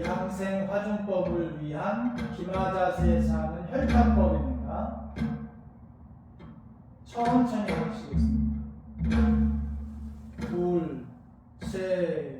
양생화중법을 위한 기마자세에서 하는 혈타법입니다. 천천히 하시겠습니다. 둘, 셋,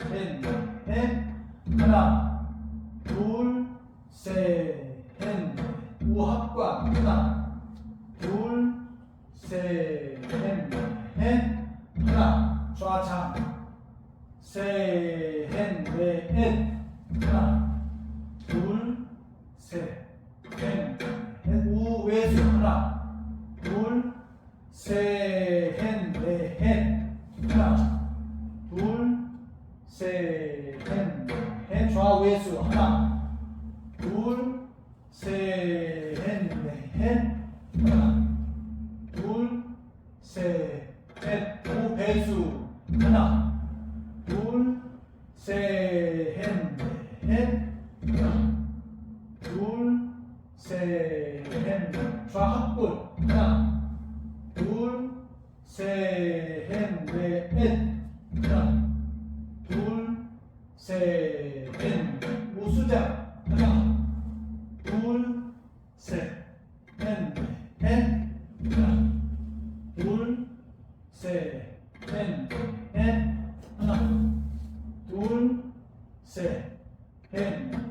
셋, 넷, 하나, 둘, 셋, 넷, 우합관, 하나, 둘, 셋, 넷, 하나, 좌장, 셋, 넷, 하나, 셋, 넷, 좌외수, 하나, 둘, 셋, 넷, 하나, 둘, 셋, 넷, 우배수, 하나, 둘, 셋, 넷, 하 셋, 넷, 우수장, 하나, 둘, 셋, 넷, 하나, 둘, 셋, 넷, 하나, 둘, 셋, 넷,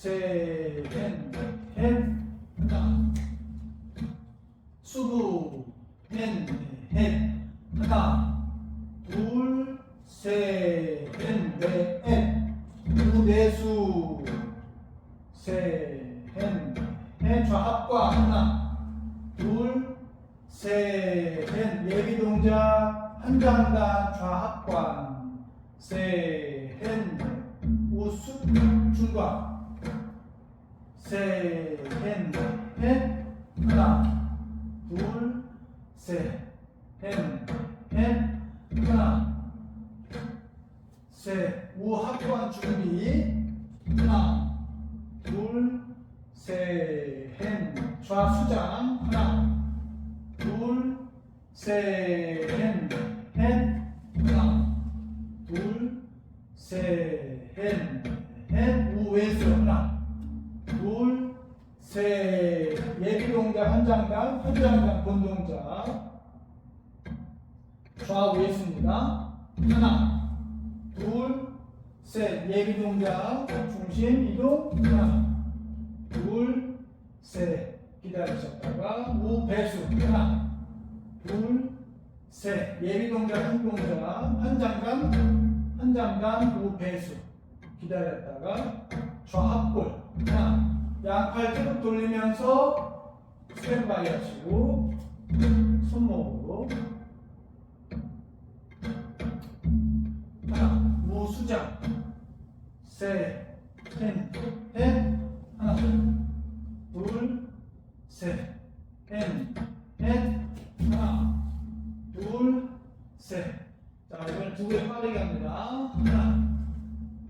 셋, 넷, 하나, 수부, 넷, 하나, 둘, 셋, 넷, 우대수, 셋, 넷, 좌합과. 하나, 둘, 셋, 넷, 예비 동작, 한 장단 좌합관, 셋, 넷, 우수, 중간, 셋, 넷, 하나, 둘, 셋, 넷, 하나, 셋, 우합관 준비, 하나, 둘, 셋, 좌수장, 하나, 둘, 셋, 넷, 하나, 둘, 셋, 넷, 우회수 동작 한 장당, 한 장당 본 동작, 좌우회수입니다. 하나, 둘, 셋, 예비 동작, 중심 이동, 하나, 둘, 셋, 기다리셨다가 우 배수. 하나, 둘, 셋, 예비 동작 한 동작, 한 장단, 한 장단 우배수. 기다렸다가 좌합골. 하나, 양팔 계속 돌리면서 스탠바이 하시고 손목으로 하나, 넷, 넷, 하나, 둘, 셋, 넷, 넷, 하나, 둘, 셋. 자, 이번엔 두 개 빠르게 합니다. 하나,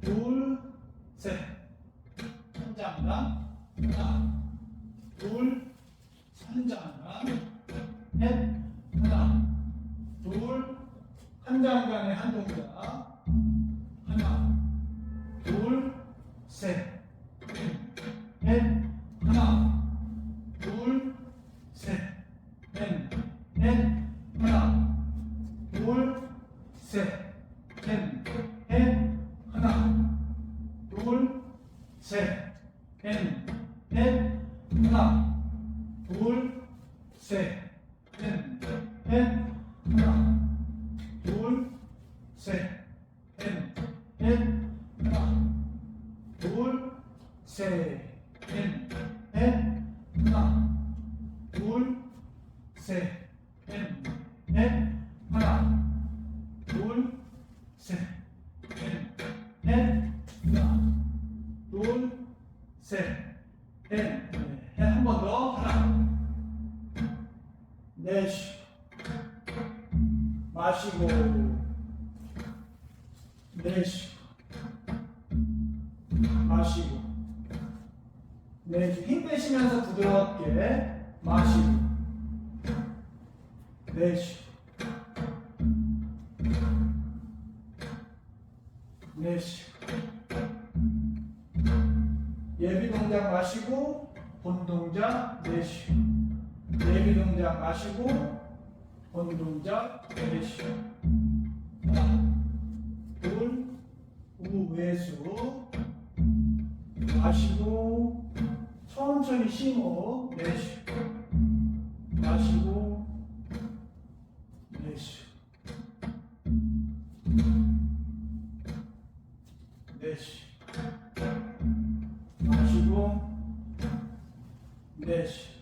둘, 셋. 한 장당, 하나, 둘, 한 장당, 넷, 하나, 둘, 한 장당에 한 동작, 하나, 둘, 셋, 넷, 하나, 둘, 셋, 넷, 넷, 하나, 둘, 셋, 넷, 넷, 하나, 둘, 셋, 넷, 넷, 셋, 넷, 넷, 하나, 둘, 셋, 넷, 넷, 하나, 둘, 셋, 넷, 넷, 하나, 둘, 셋, 넷, 넷, 한 번 더, 하나, 넷, 마시고, 넷, 마시고, 넷, 힘 빼시면서 부드럽게 마시고, 넷, 넷, 예비 동작 마시고 본 동작 내쉬. 예비 동작 마시고 본 동작 내쉬. 하나 둘 우회수. 마시고 천천히 심호 내쉬 마시고. 내쉬 내쉬 마시고. 내쉬